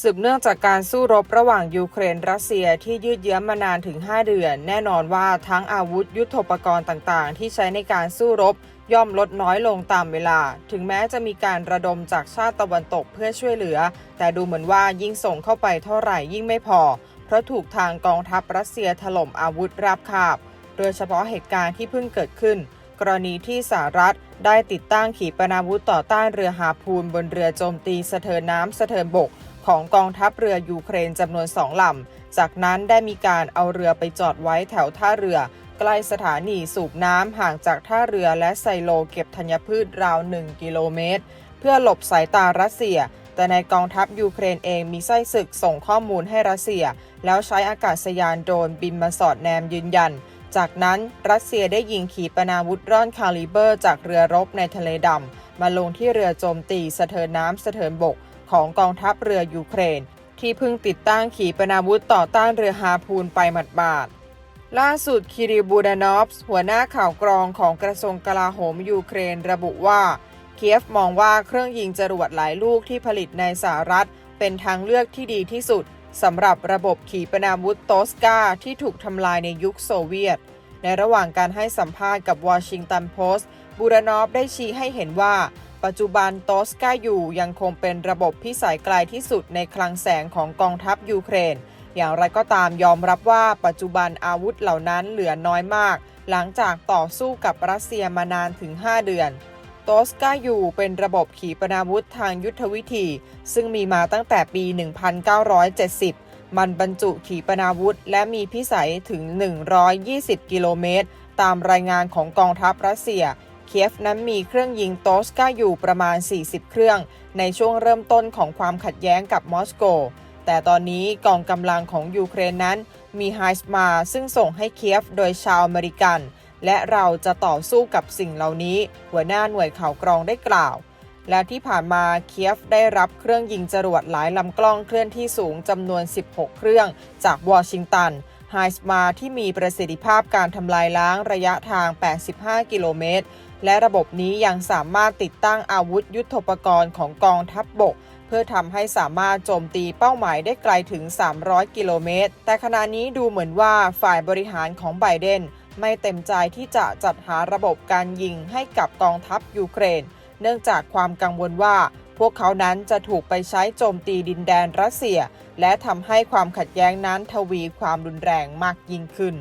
สืบเนื่องจากการสู้รบระหว่างยูเครนรัสเซียที่ยืดเยื้อมานานถึง 5 เดือน แน่นอนว่าทั้งอาวุธยุทโธปกรณ์ต่างๆ ที่ใช้ในการสู้รบย่อมลดน้อยลงตามเวลา ถึงแม้จะมีการระดมจากชาติตะวันตกเพื่อช่วยเหลือ แต่ดูเหมือนว่ายิ่งส่งเข้าไปเท่าไหร่ยิ่งไม่พอ เพราะถูกทางกองทัพรัสเซียถล่มอาวุธราบคาบ โดยเฉพาะเหตุการณ์ที่เพิ่งเกิดขึ้น กรณีที่สหรัฐได้ติดตั้งขีปนาวุธต่อต้านเรือหาพูนบนเรือโจมตีสะเทินน้ำสะเทินบก ของกองทัพเรือยูเครนจำนวนสองลำ จากนั้นได้มีการเอาเรือไปจอดไว้แถวท่าเรือ ใกล้สถานีสูบน้ำห่างจากท่าเรือและไซโลเก็บธัญพืชราว 1 กิโลเมตร เพื่อหลบสายตารัสเซีย แต่ในกองทัพยูเครนเองมีไส้ศึกส่งข้อมูลให้รัสเซีย แล้วใช้อากาศยานโดรนบินมาสอดแนมยืนยัน จากนั้นรัสเซียได้ยิงขีปนาวุธร่อนคาลิเบอร์ จากเรือรบในทะเลดำมาลงที่เรือโจมตีสะเทินน้ำสะเทินบก ของกองทัพเรือยูเครน ที่เพิ่งติดตั้งขีปนาวุธต่อต้านเรือฮาพูนไปหมัดบาดล่าสุดคิริบูดานอฟส์หัวหน้าข่าวกรองของกระทรวงกลาโหมยูเครนระบุว่า เคียฟมองว่าเครื่องยิงจรวดหลายลูกที่ผลิตในสหรัฐ เป็นทางเลือกที่ดีที่สุดสำหรับระบบขีปนาวุธโตสกาที่ถูกทำลายในยุคโซเวียต ในระหว่างการให้สัมภาษณ์กับวอชิงตันโพสต์บูรานอฟได้ชี้ให้เห็นว่า ปัจจุบันโตสกาอยู่ยังคงเป็นระบบพิสัยไกลที่สุดในคลังแสงของกองทัพยูเครน อย่างไรก็ตามยอมรับว่าปัจจุบันอาวุธเหล่านั้นเหลือน้อยมาก หลังจากต่อสู้กับรัสเซียมานานถึง 5 เดือนโตสกายูเป็นระบบขีปนาวุธทางยุทธวิธี ซึ่งมีมาตั้งแต่ปี 1970 มันบรรจุขีปนาวุธ และมีพิสัยถึง 120 กิโลเมตร ตามรายงานของกองทัพรัสเซีย เคียฟนั้นมีเครื่องยิงโตสกาอยู่ประมาณ 40 เครื่อง ในช่วงเริ่มต้นของความขัดแย้งกับมอสโก แต่ตอนนี้กองกำลังของยูเครนนั้นมีไฮสมาซึ่งส่งให้เคียฟโดยชาวอเมริกัน และเราจะต่อสู้กับสิ่งเหล่านี้ หัวหน้าหน่วยข่าวกรองได้กล่าว และที่ผ่านมาเคียฟได้รับเครื่องยิงจรวดหลายลำกล้องเคลื่อนที่สูงจำนวน 16 เครื่องจากวอชิงตันไฮสมาที่มีประสิทธิภาพการทำลายล้างระยะทาง 85 กิโลเมตร และระบบนี้ยังสามารถติดตั้งอาวุธยุทโธปกรณ์ของกองทัพบบก เพื่อทำให้สามารถโจมตีเป้าหมายได้ไกลถึง 300 กิโลเมตร แต่ขณะนี้ดูเหมือนว่าฝ่ายบริหารของไบเดนไม่เต็มใจที่จะจัดหาระบบการยิงให้กับกองทัพยูเครน เนื่องจากความกังวลว่า พวกเขานั้นจะถูกไปใช้โจมตีดินแดนรัสเซีย และทำให้ความขัดแย้งนั้นทวีความรุนแรงมากยิ่งขึ้น